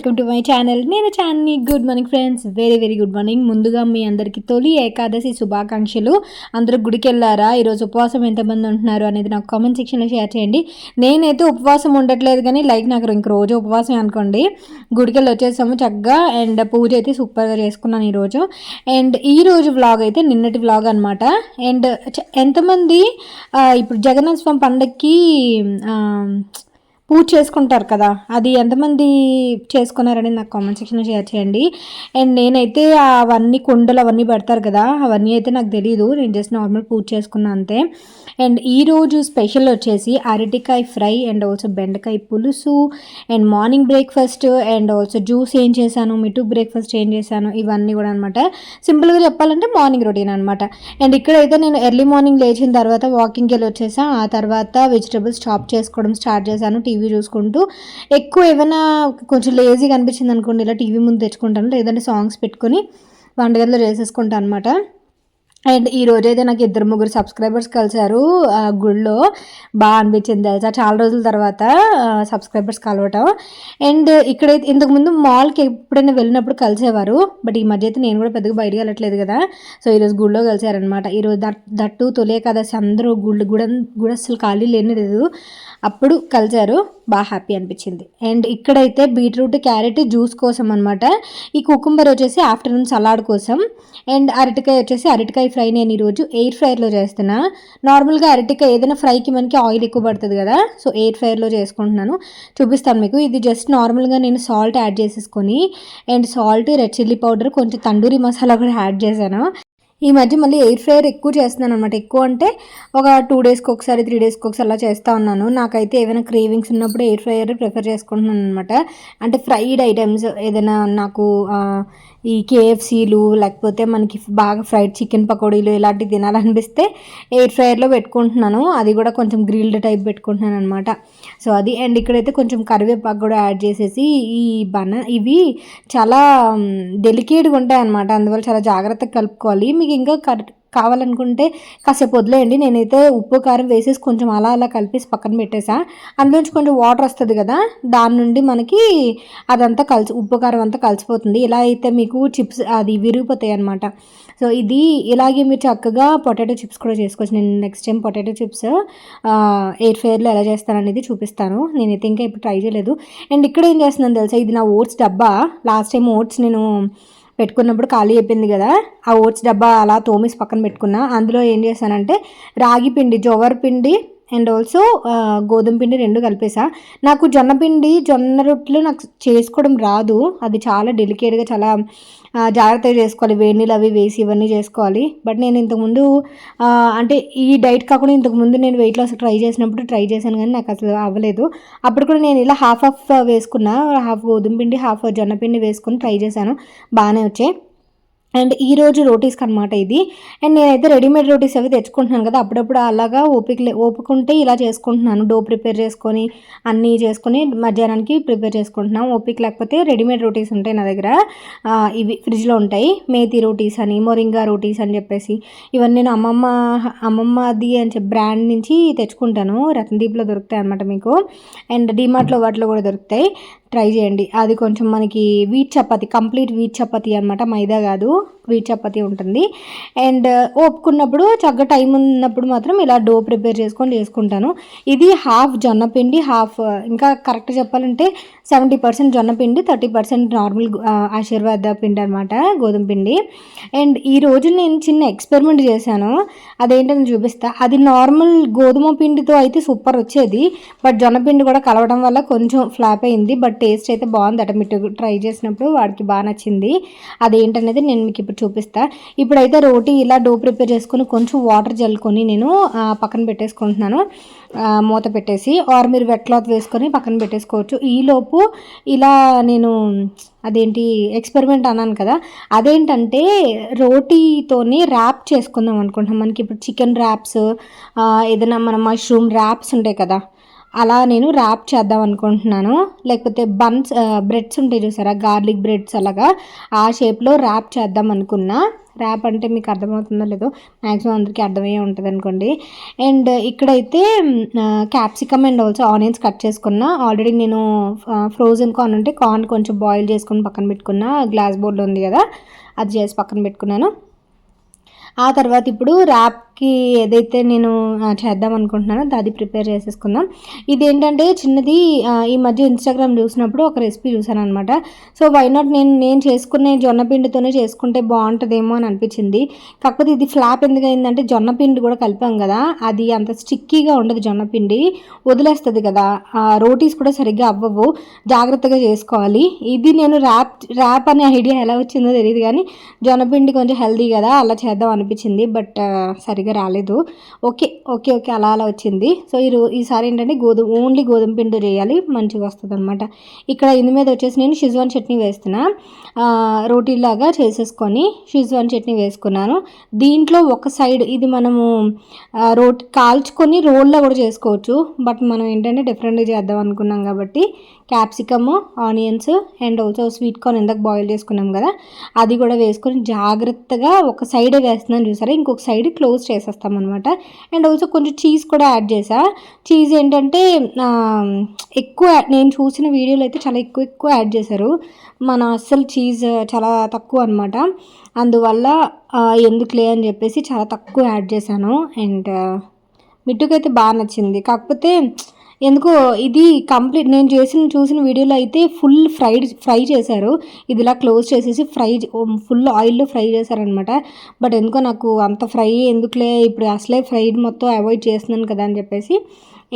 Welcome to my channel. నేను చాన్ని. Good morning friends. Very very good morning. ముందుగా మీ అందరికీ తొలి ఏకాదశి శుభాకాంక్షలు. అందరూ గుడికి వెళ్ళారా ఈరోజు ఉపవాసం ఎంతమంది ఉంటున్నారు అనేది నాకు కామెంట్ సెక్షన్లో షేర్ చేయండి. నేనైతే ఉపవాసం ఉండట్లేదు కానీ లైక్ నాకు ఇంక రోజు ఉపవాసం అనుకోండి. గుడికి వెళ్ళి వచ్చేసాము చక్కగా. అండ్ పూజ అయితే సూపర్గా చేసుకున్నాను ఈరోజు. అండ్ ఈ రోజు వ్లాగ్ అయితే నిన్నటి వ్లాగ్ అనమాట అండ్ ఎంతమంది ఇప్పుడు జగన్నాథ స్వామి పండగకి పూజ చేసుకుంటారు కదా అది ఎంతమంది చేసుకున్నారని నాకు కామెంట్ సెక్షన్లో షేర్ చేయండి. అండ్ నేనైతే అవన్నీ కుండలు అవన్నీ పెడతారు కదా అవన్నీ అయితే నాకు తెలియదు నేను జస్ట్ నార్మల్ పూజ చేసుకున్నా అంతే. అండ్ ఈరోజు స్పెషల్ వచ్చేసి అరటికాయ ఫ్రై అండ్ ఆల్సో బెండకాయ పులుసు and morning breakfast and also juice ఏం చేశాను మిటు బ్రేక్ఫాస్ట్ ఏం చేశాను ఇవన్నీ కూడా అనమాట సింపుల్గా చెప్పాలంటే మార్నింగ్ రొటీన్ అనమాట అండ్ ఇక్కడైతే నేను ఎర్లీ మార్నింగ్ లేచిన తర్వాత వాకింగ్కి వెళ్ళి వచ్చేసా ఆ తర్వాత వెజిటబుల్స్ చాప్ చేసుకోవడం స్టార్ట్ చేశాను టీవీ టీవీ చూసుకుంటూ ఎక్కువ ఏమైనా కొంచెం లేజీగా అనిపించింది అనుకోండి ఇలా టీవీ ముందు తెచ్చుకుంటాను లేదంటే సాంగ్స్ పెట్టుకొని వంటగదిలో చేసేసుకుంటాను అనమాట అండ్ ఈ రోజైతే నాకు ఇద్దరు ముగ్గురు సబ్స్క్రైబర్స్ కలిశారు. గుళ్ళో బాగా అనిపించింది తెలుసా? చాలా రోజుల తర్వాత సబ్స్క్రైబర్స్ కలవటం. అండ్ ఇక్కడైతే ఇంతకుముందు మాల్కి ఎప్పుడైనా వెళ్ళినప్పుడు కలిసేవారు. బట్ ఈ మధ్య అయితే నేను కూడా పెద్దగా బయటకు వెళ్ళట్లేదు కదా. సో ఈరోజు గుళ్ళో కలిశారనమాట. ఈరోజు దట్టు తొలే కదా అందరూ గుళ్ళు కూడా కూడా అసలు ఖాళీ లేని లేదు. అప్పుడు కలిశారు. బాగా హ్యాపీ అనిపించింది. అండ్ ఇక్కడైతే బీట్రూట్ క్యారెట్ జ్యూస్ కోసం అనమాట ఈ కుకుంబర్ వచ్చేసి ఆఫ్టర్నూన్ సలాడ్ కోసం. అండ్ అరటికాయ వచ్చేసి అరటికాయ ఫ్రై నేను ఈరోజు ఎయిర్ ఫ్రైర్లో చేస్తున్నా. నార్మల్గా అరటికాయ ఏదైనా ఫ్రైకి మనకి ఆయిల్ ఎక్కువ పడుతుంది కదా సో ఎయిర్ ఫ్రైర్లో చేసుకుంటున్నాను. చూపిస్తాను మీకు. ఇది జస్ట్ నార్మల్గా నేను సాల్ట్ యాడ్ చేసేసుకొని and salt red chilli powder కొంచెం తండూరి మసాలా కూడా యాడ్ చేశాను. ఈ మధ్య మళ్ళీ ఎయిర్ ఫ్రైయర్ ఎక్కువ చేస్తున్నాను అనమాట ఎక్కువ అంటే ఒక టూ డేస్కి ఒకసారి త్రీ డేస్కి ఒకసారి అలా చేస్తూ ఉన్నాను. నాకైతే ఏదైనా క్రేవింగ్స్ ఉన్నప్పుడు ఎయిర్ ఫ్రైయర్ ప్రిఫర్ చేసుకుంటున్నాను అనమాట అంటే ఫ్రైడ్ ఐటమ్స్ ఏదైనా నాకు ఈ కేఎఫ్సీలు లేకపోతే మనకి బాగా ఫ్రైడ్ చికెన్ పకోడీలు ఇలాంటివి తినాలనిపిస్తే ఎయిర్ ఫ్రైయర్లో పెట్టుకుంటున్నాను. అది కూడా కొంచెం గ్రిల్డ్ టైప్ పెట్టుకుంటున్నాను అనమాట సో అది అండ్ ఇక్కడైతే కొంచెం కరివేపాకు కూడా యాడ్ చేసేసి ఈ బన ఇవి చాలా డెలికేట్గా ఉంటాయి అనమాట అందువల్ల చాలా జాగ్రత్తగా కలుపుకోవాలి. మీకు ఇంకా కరెక్ట్ కావాలనుకుంటే కాసేపు వదిలేయండి. నేనైతే ఉప్పు కారం వేసేసి కొంచెం అలా అలా కలిపేసి పక్కన పెట్టేసా. అందులోంచి కొంచెం వాటర్ వస్తుంది కదా దాని నుండి మనకి అదంతా కలిసి ఉప్పు కారం అంతా కలిసిపోతుంది. ఇలా అయితే మీకు చిప్స్ అది విరిగిపోతాయి అనమాట సో ఇది ఇలాగే మీరు చక్కగా పొటాటో చిప్స్ కూడా చేసుకోవచ్చు. నేను next time potato chips air ఫేర్లో ఎలా చేస్తాననేది చూపిస్తాను. నేనైతే ఇంకా ఇప్పుడు ట్రై చేయలేదు. అండ్ ఇక్కడ ఏం చేస్తున్నాను తెలుసా? ఇది నా ఓట్స్ డబ్బా. లాస్ట్ టైం ఓట్స్ నేను పెట్టుకున్నప్పుడు ఖాళీ అయిపోయింది కదా. ఆ ఓట్స్ డబ్బా అలా తోమిసి పక్కన పెట్టుకున్నా. అందులో ఏం చేశానంటే రాగి పిండి జోవర్ పిండి అండ్ ఆల్సో గోధుమ పిండి రెండు కలిపేసా. నాకు జొన్న పిండి జొన్న రొట్టెలు నాకు చేసుకోవడం రాదు. అది చాలా డెలికేట్గా చాలా జాగ్రత్తగా చేసుకోవాలి. వేడి నీళ్ళు అవి వేసి ఇవన్నీ చేసుకోవాలి. బట్ నేను ఇంతకుముందు అంటే ఈ డైట్ కాకుండా ఇంతకుముందు నేను వెయిట్ లాస్ ట్రై చేసినప్పుడు ట్రై చేశాను కానీ నాకు అసలు అవ్వలేదు. అప్పుడు కూడా నేను ఇలా హాఫ్ హాఫ్ వేసుకున్నా. హాఫ్ గోధుమ పిండి హాఫ్ జొన్న పిండి వేసుకొని ట్రై చేశాను. బాగానే వచ్చాయి. అండ్ ఈ రోజు రోటీస్కి అనమాట ఇది. అండ్ నేనైతే రెడీమేడ్ రోటీస్ అవి తెచ్చుకుంటున్నాను కదా అప్పుడప్పుడు అలాగా ఓపిక ఓపుకుంటే ఇలా చేసుకుంటున్నాను. డో ప్రిపేర్ చేసుకొని అన్నీ చేసుకొని మధ్యాహ్నానికి ప్రిపేర్ చేసుకుంటున్నాను ఓపిక లేకపోతే రెడీమేడ్ రోటీస్ ఉంటాయి నా దగ్గర. ఇవి ఫ్రిడ్జ్లో ఉంటాయి. మేతి రోటీస్ అని మొరింగా రోటీస్ అని చెప్పేసి. ఇవన్నీ నేను అమ్మమ్మ అమ్మమ్మది అని చెప్పి బ్రాండ్ నుంచి తెచ్చుకుంటాను. రత్నదీప్లో దొరుకుతాయి అనమాట మీకు. అండ్ డిమార్ట్లో వాటిలో కూడా దొరుకుతాయి. ట్రై చేయండి. అది కొంచెం మనకి wheat chapati complete wheat chapati అనమాట మైదా కాదు. Paulo. స్వీట్ చపాతి ఉంటుంది. అండ్ uh, ఒప్పుకున్నప్పుడు చక్కగా టైం ఉన్నప్పుడు మాత్రం ఇలా డో ప్రిపేర్ చేసుకొని చేసుకుంటాను. ఇది హాఫ్ జొన్న పిండి హాఫ్ uh, ఇంకా కరెక్ట్ చెప్పాలంటే సెవెంటీ పర్సెంట్ జొన్న పిండి థర్టీ పర్సెంట్ నార్మల్ uh, ఆశీర్వాద పిండి అనమాట గోధుమ పిండి. అండ్ ఈ రోజు నేను చిన్న ఎక్స్పెరిమెంట్ చేశాను. అదేంటని చూపిస్తా. అది నార్మల్ గోధుమ పిండితో అయితే సూపర్ వచ్చేది. బట్ జొన్న పిండి కూడా కలవడం వల్ల కొంచెం ఫ్లాప్ అయింది. బట్ టేస్ట్ అయితే బాగుంది. అట మీరు ట్రై చేసినప్పుడు వాడికి బాగా నచ్చింది. అదేంటనేది నేను మీకు ఇప్పుడు చూపిస్తా. ఇప్పుడైతే రోటీ ఇలా డో ప్రిపేర్ చేసుకొని కొంచెం వాటర్ జల్లుకొని నేను పక్కన పెట్టేసుకుంటున్నాను. మూత పెట్టేసి ఆర్ మీరు వెట్ క్లాత్ వేసుకొని పక్కన పెట్టేసుకోవచ్చు. ఈలోపు ఇలా నేను అదేంటి ఎక్స్పెరిమెంట్ అన్నాను కదా. అదేంటంటే రోటీతోని ర్యాప్ చేసుకుందాం అనుకుంటున్నాం. మనకి ఇప్పుడు చికెన్ ర్యాప్స్ ఏదైనా మన మష్రూమ్ ర్యాప్స్ ఉంటాయి కదా. అలా నేను ర్యాప్ చేద్దాం అనుకుంటున్నాను. లేకపోతే బన్స్ బ్రెడ్స్ ఉంటాయి చూసారా? గార్లిక్ బ్రెడ్స్ అలాగా. ఆ షేప్లో ర్యాప్ చేద్దాం అనుకున్నా. ర్యాప్ అంటే మీకు అర్థమవుతుందో లేదో మ్యాక్సిమం అందరికీ అర్థమయ్యే ఉంటుంది అనుకోండి. అండ్ ఇక్కడైతే capsicum and also onions cut చేసుకున్నా. ఆల్రెడీ నేను ఫ్రోజన్ కార్న్ ఉంటే కార్న్ కొంచెం బాయిల్ చేసుకుని పక్కన పెట్టుకున్నా. గ్లాస్ బోర్డ్లో ఉంది కదా. అది చేసి పక్కన పెట్టుకున్నాను. ఆ తర్వాత ఇప్పుడు ర్యాప్కి ఏదైతే నేను చేద్దాం అనుకుంటున్నానో అది ప్రిపేర్ చేసేసుకుందాం. ఇది ఏంటంటే చిన్నది ఈ మధ్య ఇన్స్టాగ్రామ్ చూసినప్పుడు ఒక రెసిపీ చూసాను అనమాట సో వై నాట్ నేను నేను చేసుకునే జొన్నపిండితోనే చేసుకుంటే బాగుంటుందేమో అని అనిపించింది. కాకపోతే ఇది ఫ్లాప్ ఎందుకైందంటే జొన్నపిండి కూడా కలిపాం కదా అది అంత స్టిక్కీగా ఉండదు జొన్నపిండి వదిలేస్తుంది కదా. రోటీస్ కూడా సరిగ్గా అవ్వవు జాగ్రత్తగా చేసుకోవాలి. ఇది నేను ర్యాప్ ర్యాప్ అనే ఐడియా ఎలా వచ్చిందో తెలియదు కానీ జొన్న పిండి కొంచెం హెల్దీ కదా అలా చేద్దాం అనిపించింది బట్ సరిగా రాలేదు. ఓకే ఓకే ఓకే అలా అలా వచ్చింది. సో ఈ ఈసారి ఏంటంటే గోధుమ ఓన్లీ గోధుమ పిండి చేయాలి మంచిగా వస్తుంది అనమాట ఇక్కడ ఇందు మీద వచ్చేసి నేను షిజ్వాన్ చట్నీ వేస్తున్నా. రోటీలాగా చేసేసుకొని షిజ్వాన్ చట్నీ వేసుకున్నాను. దీంట్లో ఒక సైడ్ ఇది మనము రోటీ కాల్చుకొని రోల్లో కూడా చేసుకోవచ్చు. బట్ మనం ఏంటంటే డిఫరెంట్గా చేద్దాం అనుకున్నాం కాబట్టి capsicum onions and also sweet corn ఇందాక బాయిల్ చేసుకున్నాం కదా అది కూడా వేసుకొని జాగ్రత్తగా ఒక సైడే వేస్తున్నాను చూసారా? ఇంకొక సైడ్ క్లోజ్ చేసేస్తాం అనమాట అండ్ ఆల్సో కొంచెం చీజ్ కూడా యాడ్ చేసా. చీజ్ ఏంటంటే ఎక్కువ నేను చూసిన వీడియోలో అయితే చాలా ఎక్కువ ఎక్కువ యాడ్ చేశారు. మన అస్సలు చీజ్ చాలా తక్కువ అనమాట అందువల్ల ఎందుకులే అని చెప్పేసి చాలా తక్కువ యాడ్ చేశాను. అండ్ మిట్టుకైతే బాగా నచ్చింది. కాకపోతే ఎందుకో ఇది కంప్లీట్ నేను చేసిన చూసిన వీడియోలో అయితే ఫుల్ ఫ్రైడ్ ఫ్రై చేశారు. ఇది ఇలా క్లోజ్ చేసేసి ఫ్రై ఫుల్ ఆయిల్లో ఫ్రై చేశారనమాట బట్ ఎందుకో నాకు అంత ఫ్రై ఎందుకులే ఇప్పుడు అసలే ఫ్రైడ్ మొత్తం అవాయిడ్ చేస్తున్నాను కదా అని చెప్పేసి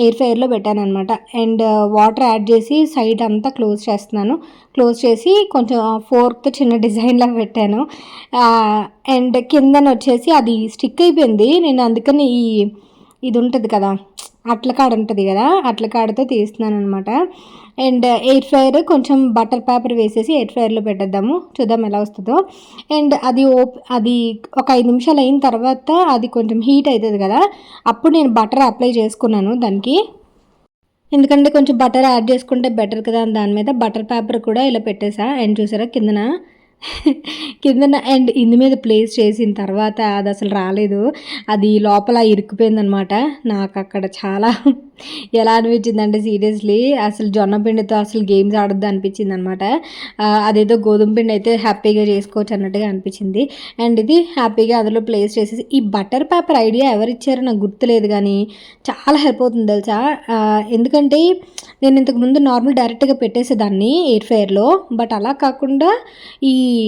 ఎయిర్ ఫ్రైయర్లో పెట్టాను అనమాట అండ్ వాటర్ యాడ్ చేసి సైడ్ అంతా క్లోజ్ చేస్తున్నాను. క్లోజ్ చేసి కొంచెం ఫోర్క్ చిన్న డిజైన్లా పెట్టాను. అండ్ కిందన వచ్చేసి అది స్టిక్ అయిపోయింది. నేను అందుకని ఈ ఇది ఉంటుంది కదా అట్లకాడ ఉంటుంది కదా అట్ల కాడతో తీస్తున్నాను అనమాట అండ్ ఎయిర్ ఫ్రైయర్ కొంచెం బటర్ పేపర్ వేసేసి ఎయిర్ ఫ్రైయర్లో పెట్టేద్దాము చూద్దాం ఎలా వస్తుందో. అండ్ అది ఓప్ అది ఒక ఐదు నిమిషాలు అయిన తర్వాత అది కొంచెం హీట్ అవుతుంది కదా అప్పుడు నేను బటర్ అప్లై చేసుకున్నాను దానికి. ఎందుకంటే కొంచెం బటర్ యాడ్ చేసుకుంటే బెటర్ కదా దాని మీద బటర్ పేపర్ కూడా ఇలా పెట్టేసా అండ్ చూసారా కిందన. కిందన అండ్ ఇందు మీద ప్లేస్ చేసిన తర్వాత అది అసలు రాలేదు. అది లోపల ఇరుక్కుపోయిందనమాట. నాకు అక్కడ చాలా ఎలా అనిపించింది అంటే సీరియస్లీ అసలు జొన్న పిండితో అసలు గేమ్స్ ఆడొద్దు అనిపించింది అనమాట అదేదో గోధుమ పిండి అయితే హ్యాపీగా చేసుకోవచ్చు అన్నట్టుగా అనిపించింది. అండ్ ఇది హ్యాపీగా అందులో ప్లేస్ చేసేసి ఈ బటర్ పేపర్ ఐడియా ఎవరు ఇచ్చారో నాకు గుర్తులేదు కానీ చాలా హెల్ప్ అవుతుంది తెలుసా? ఎందుకంటే నేను ఇంతకుముందు నార్మల్ డైరెక్ట్గా పెట్టేసేదాన్ని ఎయిర్ ఫైర్లో బట్ అలా కాకుండా ఈ ఈ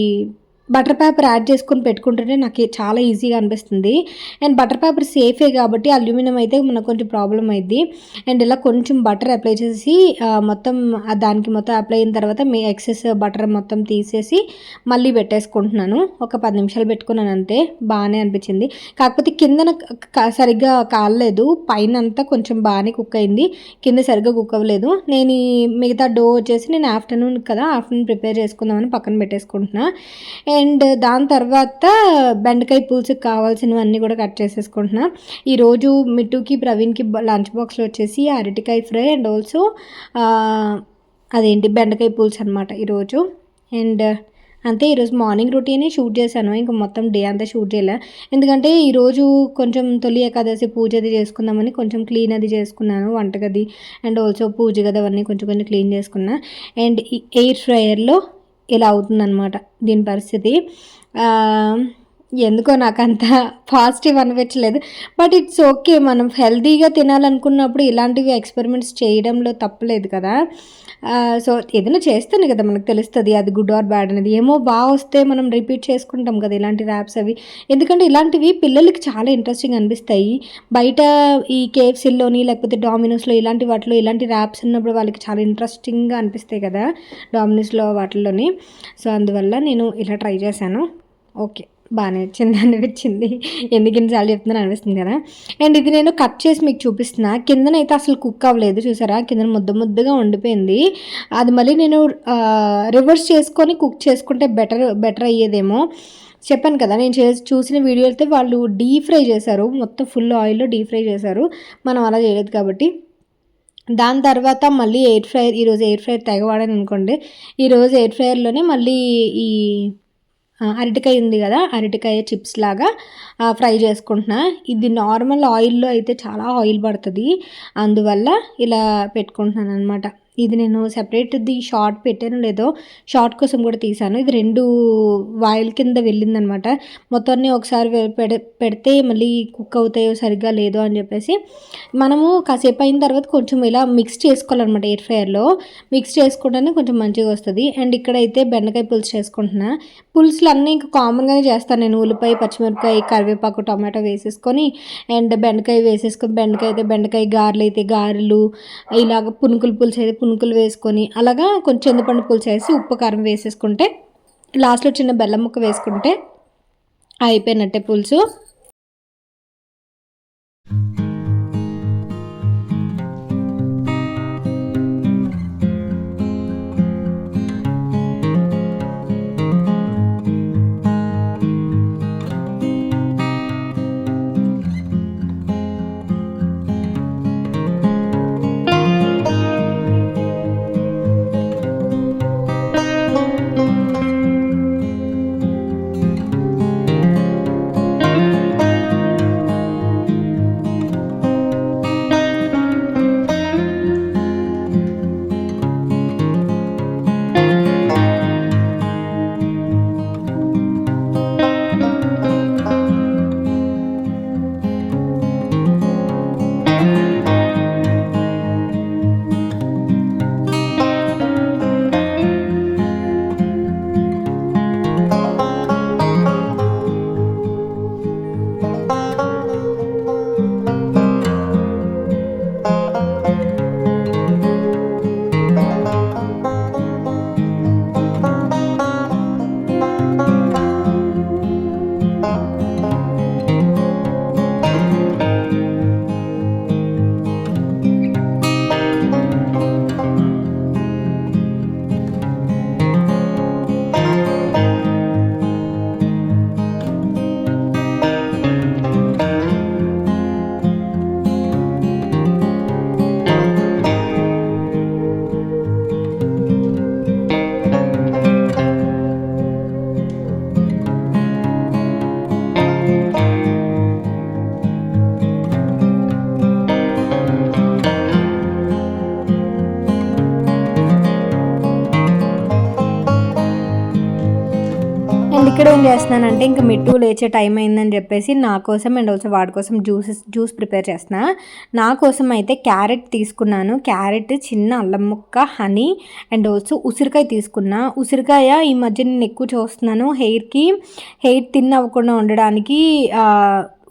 బటర్ పేపర్ యాడ్ చేసుకొని పెట్టుకుంటుంటే నాకు చాలా ఈజీగా అనిపిస్తుంది. అండ్ బటర్ పేపర్ సేఫే కాబట్టి అల్యూమినియం అయితే మనకు కొంచెం ప్రాబ్లం అయింది అండ్ ఇలా కొంచెం బటర్ అప్లై చేసి మొత్తం దానికి మొత్తం అప్లై అయిన తర్వాత మీ ఎక్సెస్ బటర్ మొత్తం తీసేసి మళ్ళీ పెట్టేసుకుంటున్నాను. ఒక పది నిమిషాలు పెట్టుకున్నాను అంతే బాగానే అనిపించింది. కాకపోతే కిందన సరిగ్గా కాలేదు పైన అంతా కొంచెం బాగానే కుక్ అయింది. కింద సరిగ్గా కుక్ అవ్వలేదు. నేను మిగతా డో వచ్చేసి నేను ఆఫ్టర్నూన్ కదా ఆఫ్టర్నూన్ ప్రిపేర్ చేసుకుందామని పక్కన పెట్టేసుకుంటున్నాను అండ్ దాని తర్వాత బెండకాయ పులుసుకి కావాల్సినవన్నీ కూడా కట్ చేసేసుకుంటున్నా. ఈరోజు మిట్టుకి ప్రవీణ్కి లంచ్ బాక్స్లో వచ్చేసి అరటికాయ ఫ్రై అండ్ ఆల్సో అదేంటి బెండకాయ పులుసు అనమాట ఈరోజు అండ్ అంతే ఈరోజు మార్నింగ్ రొటీనే షూట్ చేశాను. ఇంకా మొత్తం డే అంతా షూట్ చేయలే. ఎందుకంటే ఈరోజు కొంచెం తొలి ఏకాదశి పూజ అది చేసుకుందామని కొంచెం క్లీన్ అది చేసుకున్నాను వంటగది అండ్ ఆల్సో పూజ గది అవన్నీ కొంచెం కొంచెం క్లీన్ చేసుకున్నా. అండ్ ఎయిర్ ఫ్రైయర్లో ఇలా అవుతుందన్నమాట దీని పరిస్థితి. ఎందుకో నాకు అంత పాజిటివ్ అనిపించలేదు. బట్ ఇట్స్ ఓకే మనం హెల్తీగా తినాలనుకున్నప్పుడు ఇలాంటివి ఎక్స్పెరిమెంట్స్ చేయడంలో తప్పలేదు కదా. సో ఏదైనా చేస్తేనే కదా మనకు తెలుస్తుంది అది గుడ్ ఆర్ బ్యాడ్ అనేది. ఏమో బాగా వస్తే మనం రిపీట్ చేసుకుంటాం కదా ఇలాంటి ర్యాప్స్ అవి. ఎందుకంటే ఇలాంటివి పిల్లలకి చాలా ఇంట్రెస్టింగ్ అనిపిస్తాయి. బయట ఈ కేఎఫ్సీల్లోని లేకపోతే డామినోస్లో ఇలాంటి వాటిలో ఇలాంటి ర్యాప్స్ ఉన్నప్పుడు వాళ్ళకి చాలా ఇంట్రెస్టింగ్గా అనిపిస్తాయి కదా డామినోస్లో వాటిల్లోని. సో అందువల్ల నేను ఇలా ట్రై చేశాను. ఓకే బాగానే వచ్చింది అనిపించింది. ఎందుకు ఇన్నిసార్లు చెప్తున్నాను అనిపిస్తుంది కదా. అండ్ ఇది నేను కట్ చేసి మీకు చూపిస్తున్నా. కిందనైతే అసలు కుక్ అవ్వలేదు చూసారా? కింద ముద్ద ముద్దగా ఉండిపోయింది. అది మళ్ళీ నేను రివర్స్ చేసుకొని కుక్ చేసుకుంటే బెటర్ బెటర్ అయ్యేదేమో. చెప్పాను కదా నేను చేసి చూసిన వీడియో అయితే వాళ్ళు డీప్ ఫ్రై చేశారు. మొత్తం ఫుల్ ఆయిల్లో డీప్ ఫ్రై చేశారు. మనం అలా చేయలేదు కాబట్టి. దాని తర్వాత మళ్ళీ ఎయిర్ ఫ్రైయర్ ఈరోజు ఎయిర్ ఫ్రైయర్ తెగవాడని అనుకోండి. ఈరోజు ఎయిర్ ఫ్రైయర్లోనే మళ్ళీ ఈ అరటికాయ ఉంది కదా అరటికాయ చిప్స్ లాగా ఫ్రై చేసుకుంటున్నా. ఇది నార్మల్ ఆయిల్లో అయితే చాలా ఆయిల్ పడుతుంది. అందువల్ల ఇలా పెట్టుకుంటున్నాను అనమాట ఇది నేను సెపరేట్ది షార్ట్ పెట్టాను లేదో షార్ట్ కోసం కూడా తీసాను ఇది రెండు వాయిల్ కింద వెళ్ళిందనమాట. మొత్తాన్ని ఒకసారి పెడితే మళ్ళీ కుక్ అవుతాయో సరిగ్గా లేదో అని చెప్పేసి మనము కాసేపు అయిన తర్వాత కొంచెం ఇలా మిక్స్ చేసుకోవాలన్నమాట ఎయిర్ ఫ్రైయర్లో మిక్స్ చేసుకుంటేనే కొంచెం మంచిగా వస్తుంది. అండ్ ఇక్కడైతే బెండకాయ పులుసు చేసుకుంటున్నా. పులుసులు అన్నీ ఇంకా కామన్గానే చేస్తాను నేను. ఉల్లిపాయ పచ్చిమిరపకాయ కరివేపాకు టమాటో వేసేసుకొని అండ్ బెండకాయ వేసేసుకొని బెండకాయ అయితే బెండకాయ గారెలు అయితే గారెలు ఇలాగ పునుకులు పులుసు అయితే పునుకులు వేసుకొని అలాగా కొంచెం చింతపండు పులుసు వేసి ఉప్పు కారం వేసేసుకుంటే లాస్ట్లో చిన్న బెల్లం ముక్క వేసుకుంటే అయిపోయినట్టే పులుసు. ఇక్కడ ఏం చేస్తున్నానంటే ఇంకా మిట్టు లేచే టైం అయిందని చెప్పేసి నా కోసం అండ్ ఆల్సో వాడి కోసం జ్యూసెస్ జ్యూస్ ప్రిపేర్ చేస్తున్నా. నా కోసం అయితే క్యారెట్ తీసుకున్నాను. క్యారెట్ చిన్న అల్లం ముక్క హనీ అండ్ ఆల్సో ఉసిరికాయ తీసుకున్నా. ఉసిరికాయ ఈ మధ్య నేను ఎక్కువ చూస్తున్నాను. హెయిర్కి హెయిర్ తిన్ అవ్వకుండా ఉండడానికి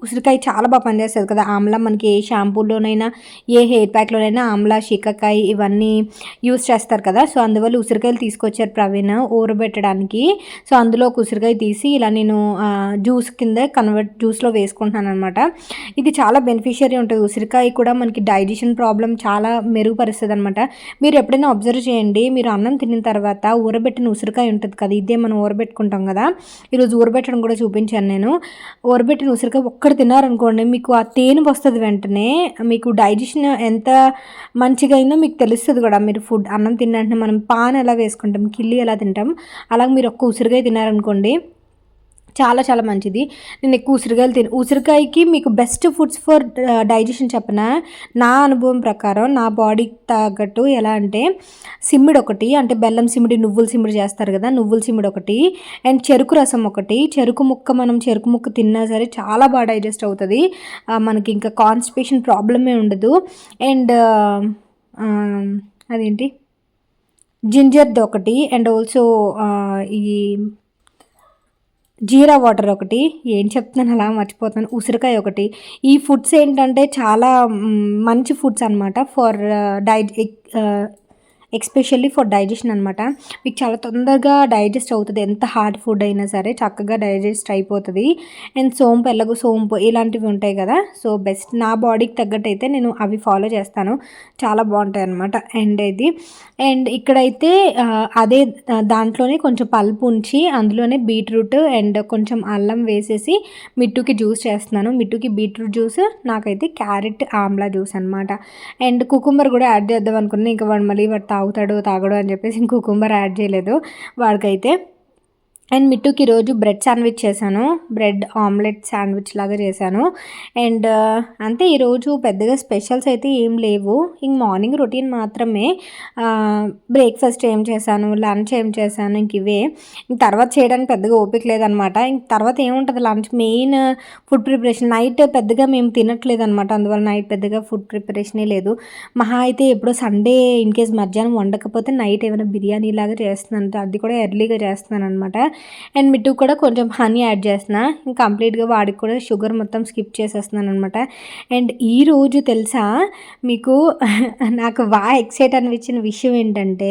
ఉసిరికాయ చాలా బాగా పనిచేస్తుంది కదా. ఆమ్లా మనకి ఏ షాంపూలోనైనా ఏ హెయిర్ ప్యాక్లోనైనా ఆమ్లా షికాకాయ ఇవన్నీ యూస్ చేస్తారు కదా. సో అందువల్ల ఉసిరికాయలు తీసుకొచ్చారు ప్రవీణ్ ఊరబెట్టడానికి. సో అందులో ఒక ఉసిరికాయ తీసి ఇలా నేను జ్యూస్ కింద కన్వర్ట్ జ్యూస్లో వేసుకుంటున్నాను అనమాట ఇది చాలా బెనిఫిషియరీ ఉంటుంది. ఉసిరికాయ కూడా మనకి డైజెషన్ ప్రాబ్లం చాలా మెరుగుపరుస్తుంది అనమాట మీరు ఎప్పుడైనా అబ్జర్వ్ చేయండి. మీరు అన్నం తిన్న తర్వాత ఊరబెట్టిన ఉసిరికాయ ఉంటుంది కదా. ఇదే మనం ఊరబెట్టుకుంటాం కదా. ఈరోజు ఊరబెట్టడం కూడా చూపించాను నేను. ఊరబెట్టిన ఉసిరికాయ ఒక్కటి తిన్నారనుకోండి మీకు ఆ తేనె వస్తుంది వెంటనే మీకు డైజెషన్ ఎంత మంచిగా అయిందో మీకు తెలుస్తుంది కూడా. మీరు ఫుడ్ అన్నం తిన్నంటే మనం పాన్ ఎలా వేసుకుంటాం కిల్లి ఎలా తింటాం అలాగే మీరు ఒక్క ఉసిరిగా తిన్నారనుకోండి చాలా చాలా మంచిది. నేను ఎక్కువ ఉసిరికాయలు తిని ఉసిరికాయకి మీకు బెస్ట్ ఫుడ్స్ ఫర్ డైజెషన్ చెప్పిన? నా అనుభవం ప్రకారం నా బాడీకి తగ్గట్టు ఎలా అంటే సిమ్మిడి ఒకటి అంటే బెల్లం సిమ్మిడి నువ్వుల సిమ్మిడి చేస్తారు కదా నువ్వుల సిమ్మిడి ఒకటి అండ్ చెరుకు రసం ఒకటి. చెరుకు ముక్క మనం చెరుకు ముక్క తిన్నా సరే చాలా బాగా డైజెస్ట్ అవుతుంది. మనకి ఇంకా కాన్స్టిపేషన్ ప్రాబ్లమే ఉండదు. అండ్ అదేంటి? జింజర్ది ఒకటి అండ్ ఆల్సో ఈ జీరా వాటర్ ఒకటి ఏం చెప్తున్నాను అలా మర్చిపోతాను ఉసిరికాయ ఒకటి. ఈ ఫుడ్స్ ఏంటంటే చాలా మంచి ఫుడ్స్ అనమాట for di especially for digestion అనమాట మీకు చాలా తొందరగా డైజెస్ట్ అవుతుంది. ఎంత హార్డ్ ఫుడ్ అయినా సరే చక్కగా డైజెస్ట్ అయిపోతుంది. అండ్ సోంపు ఎల్లగో సోంపు ఇలాంటివి ఉంటాయి కదా. సో బెస్ట్ నా బాడీకి తగ్గట్టు అయితే నేను అవి ఫాలో చేస్తాను. చాలా బాగుంటాయి అనమాట అండ్ ఇది. అండ్ ఇక్కడైతే అదే దాంట్లోనే కొంచెం పల్పు ఉంచి అందులోనే బీట్రూట్ అండ్ కొంచెం అల్లం వేసేసి మిట్టుకి జ్యూస్ చేస్తున్నాను. మిట్టుకి బీట్రూట్ జ్యూస్ నాకైతే క్యారెట్ ఆమ్లా జ్యూస్ అనమాట అండ్ కుకుంబర్ కూడా యాడ్ చేద్దాం అనుకున్నా. ఇంకా వాడు మళ్ళీ వాడు తాగుతాడు తాగడు అని చెప్పేసి కుకుంబర్ యాడ్ చేయలేదు. వాడికైతే అండ్ మిట్టుకి రోజు బ్రెడ్ శాండ్విచ్ చేశాను. బ్రెడ్ ఆమ్లెట్ శాండ్విచ్ లాగా చేశాను. అండ్ అంతే ఈరోజు పెద్దగా స్పెషల్స్ అయితే ఏం లేవు. ఇంక మార్నింగ్ రొటీన్ మాత్రమే. బ్రేక్ఫాస్ట్ ఏం చేశాను లంచ్ ఏం చేశాను ఇంక ఇవే. ఇంక తర్వాత చేయడానికి పెద్దగా ఓపిక లేదనమాట. ఇంక తర్వాత ఏముంటుంది lunch main food preparation. Night పెద్దగా మేము తినట్లేదు అనమాట అందువల్ల నైట్ పెద్దగా ఫుడ్ ప్రిపరేషనే లేదు. మహా అయితే ఎప్పుడో సండే ఇన్ కేస్ మధ్యాహ్నం వండకపోతే నైట్ ఏమైనా బిర్యానీ లాగా చేస్తున్నాను అది కూడా ఎర్లీగా చేస్తున్నాను అనమాట అండ్ మిట్టు కూడా కొంచెం హనీ యాడ్ చేస్తున్నా. కంప్లీట్గా వాడికి కూడా షుగర్ మొత్తం స్కిప్ చేసేస్తున్నాను అనమాట అండ్ ఈ రోజు తెలుసా? మీకు నాకు బాగా ఎక్సైట్ అనిపించిన విషయం ఏంటంటే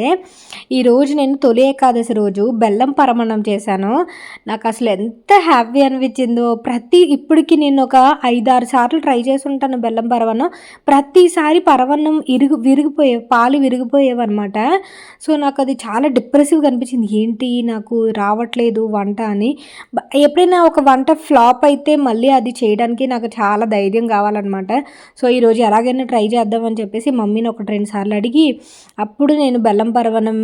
ఈరోజు నేను తొలి ఏకాదశి రోజు బెల్లం పరమణం చేశాను. నాకు అసలు ఎంత హ్యాపీ అనిపించిందో. ప్రతి ఇప్పటికి నేను ఒక ఐదారు సార్లు ట్రై చేసి ఉంటాను బెల్లం పరవన్నం ప్రతిసారి పరవన్నం ఇరుగు విరిగిపోయే పాలు విరిగిపోయేవన్నమాట. సో నాకు అది చాలా డిప్రెసివ్గా అనిపించింది. ఏంటి? నాకు రావట్లేదు వంట అని. ఎప్పుడైనా ఒక వంట ఫ్లాప్ అయితే మళ్ళీ అది చేయడానికి నాకు చాలా ధైర్యం కావాలన్నమాట. సో ఈరోజు ఎలాగైనా ట్రై చేద్దామని చెప్పేసి మమ్మీని ఒకటి రెండు సార్లు అడిగి అప్పుడు నేను బెల్లం పర్వణం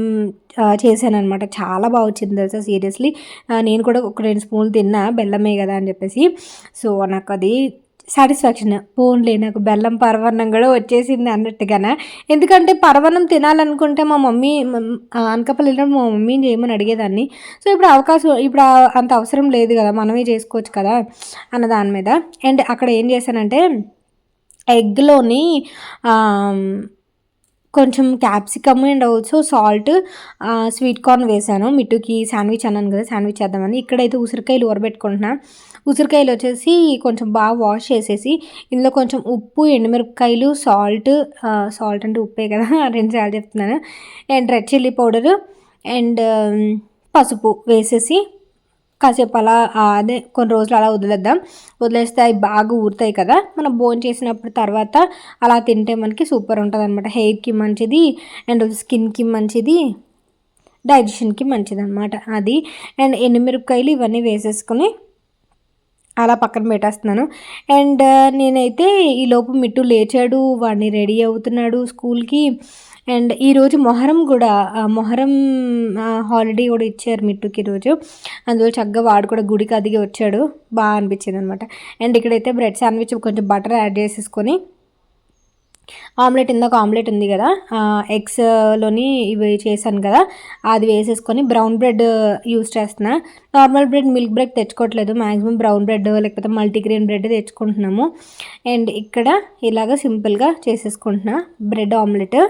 చేశాను అనమాట చాలా బాగా వచ్చింది తెలుసా సీరియస్లీ. నేను కూడా ఒక రెండు స్పూన్లు తిన్నా బెల్లమే కదా అని చెప్పేసి. సో నాకు అది సాటిస్ఫాక్షన్. పోన్లే నాకు బెల్లం పరవన్నం కూడా వచ్చేసింది అన్నట్టుగానే? ఎందుకంటే పరవన్నం తినాలనుకుంటే మా మమ్మీ మమ్- మా మమ్మీని చేయమని అడిగేదాన్ని? సో ఇప్పుడు అవకాశం ఇప్పుడు అంత అవసరం లేదు కదా మనమే చేసుకోవచ్చు కదా అన్న దాని మీద. అండ్ అక్కడ ఏం చేశానంటే ఎగ్లోని కొంచెం capsicum and also salt sweet corn వేసాను మిట్టుకి శాండ్విచ్ అన్నాను కదా శాండ్విచ్ చేద్దామని. ఇక్కడైతే ఉసిరికాయలు ఊరబెట్టుకుంటున్నాను ఉసిరికాయలు వచ్చేసి కొంచెం బాగా వాష్ చేసేసి ఇందులో కొంచెం ఉప్పు ఎండుమిరపకాయలు సాల్ట్ సాల్ట్ అంటే ఉప్పే కదా రెండు సార్లు చెప్తున్నాను. And red chilli powder and పసుపు వేసేసి కాసేపు అలా అదే కొన్ని రోజులు అలా వదిలేద్దాం. వదిలేస్తే అవి బాగా ఊరుతాయి కదా. మనం బోన్ చేసినప్పుడు తర్వాత అలా తింటే మనకి సూపర్ ఉంటుంది అనమాట హెయిర్కి మంచిది అండ్ స్కిన్కి మంచిది డైజెషన్కి మంచిది అనమాట అది. అండ్ ఎండుమిరపకాయలు ఇవన్నీ వేసేసుకొని అలా పక్కన పెట్టేస్తున్నాను. అండ్ నేనైతే ఈ లోపు మిట్టు లేచాడు వాడిని రెడీ అవుతున్నాడు స్కూల్కి. అండ్ ఈరోజు మొహరం కూడా మొహరం హాలిడే కూడా ఇచ్చారు మిట్టుకి ఈరోజు అందువల్ల చక్కగా వాడు కూడా గుడికి అదిగి వచ్చాడు. బాగా అనిపించింది అనమాట అండ్ ఇక్కడైతే బ్రెడ్ శాండ్విచ్ కొంచెం బటర్ యాడ్ చేసేసుకొని ఆమ్లెట్ ఇందాక ఆమ్లెట్ ఉంది కదా ఎగ్స్లోని ఇవి చేశాను కదా అది వేసేసుకొని బ్రౌన్ బ్రెడ్ యూస్ చేస్తున్నా. నార్మల్ బ్రెడ్ మిల్క్ బ్రెడ్ తెచ్చుకోవట్లేదు. మ్యాక్సిమం బ్రౌన్ బ్రెడ్ లేకపోతే మల్టీగ్రెయిన్ బ్రెడ్ తెచ్చుకుంటున్నాము. అండ్ ఇక్కడ ఇలాగ సింపుల్గా చేసేసుకుంటున్నా. Bread omelette.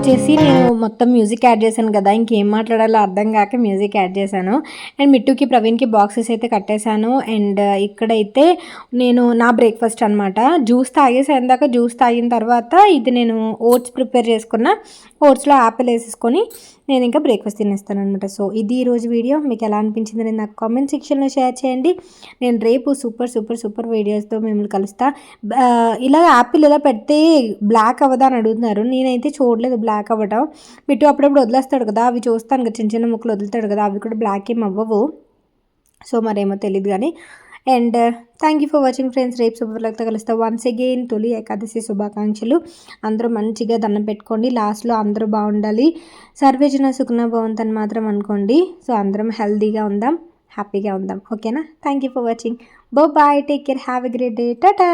వచ్చేసి నేను మొత్తం మ్యూజిక్ యాడ్ చేశాను కదా ఇంకేం మాట్లాడాలో అర్థం కాక మ్యూజిక్ యాడ్ చేశాను. అండ్ మిట్టుకి ప్రవీణ్కి బాక్సెస్ అయితే కట్టేశాను. అండ్ ఇక్కడైతే నేను నా బ్రేక్ఫాస్ట్ అనమాట జ్యూస్ తాగేసి దాకా జ్యూస్ తాగిన తర్వాత ఇది నేను ఓట్స్ ప్రిపేర్ చేసుకున్న ఓట్స్లో యాపిల్ వేసేసుకొని నేను ఇంకా బ్రేక్ఫాస్ట్ తినేస్తాను అనమాట సో ఇది ఈరోజు వీడియో. మీకు ఎలా అనిపించింది నేను నాకు కామెంట్ సెక్షన్లో షేర్ చేయండి. నేను రేపు సూపర్ సూపర్ సూపర్ వీడియోస్తో మిమ్మల్ని కలుస్తా. ఇలా యాపిల్ ఇలా పెడితే బ్లాక్ అవ్వదా అని అడుగుతున్నారు. నేనైతే చూడలేదు బ్లాక్ బ్లాక్ అవ్వటం. మిట్టు అప్పుడప్పుడు వదిలేస్తాడు కదా అవి చూస్తాను కదా చిన్న చిన్న ముక్కలు వదులుతాడు కదా అవి కూడా బ్లాక్ ఏం అవ్వవు. సో మరేమో తెలియదు కానీ. And thank you for watching friends రేపు శుభ్రలతో కలుస్తా. వన్స్ అగైన్ తొలి ఏకాదశి శుభాకాంక్షలు. అందరూ మంచిగా దండం పెట్టుకోండి. లాస్ట్లో అందరూ బాగుండాలి. సర్వేజన సుఖన భవంతని మాత్రం అనుకోండి. సో అందరం హెల్తీగా ఉందాం హ్యాపీగా ఉందాం. ఓకేనా థ్యాంక్ యూ ఫర్ వాచింగ్ బో bye take care have a great day tata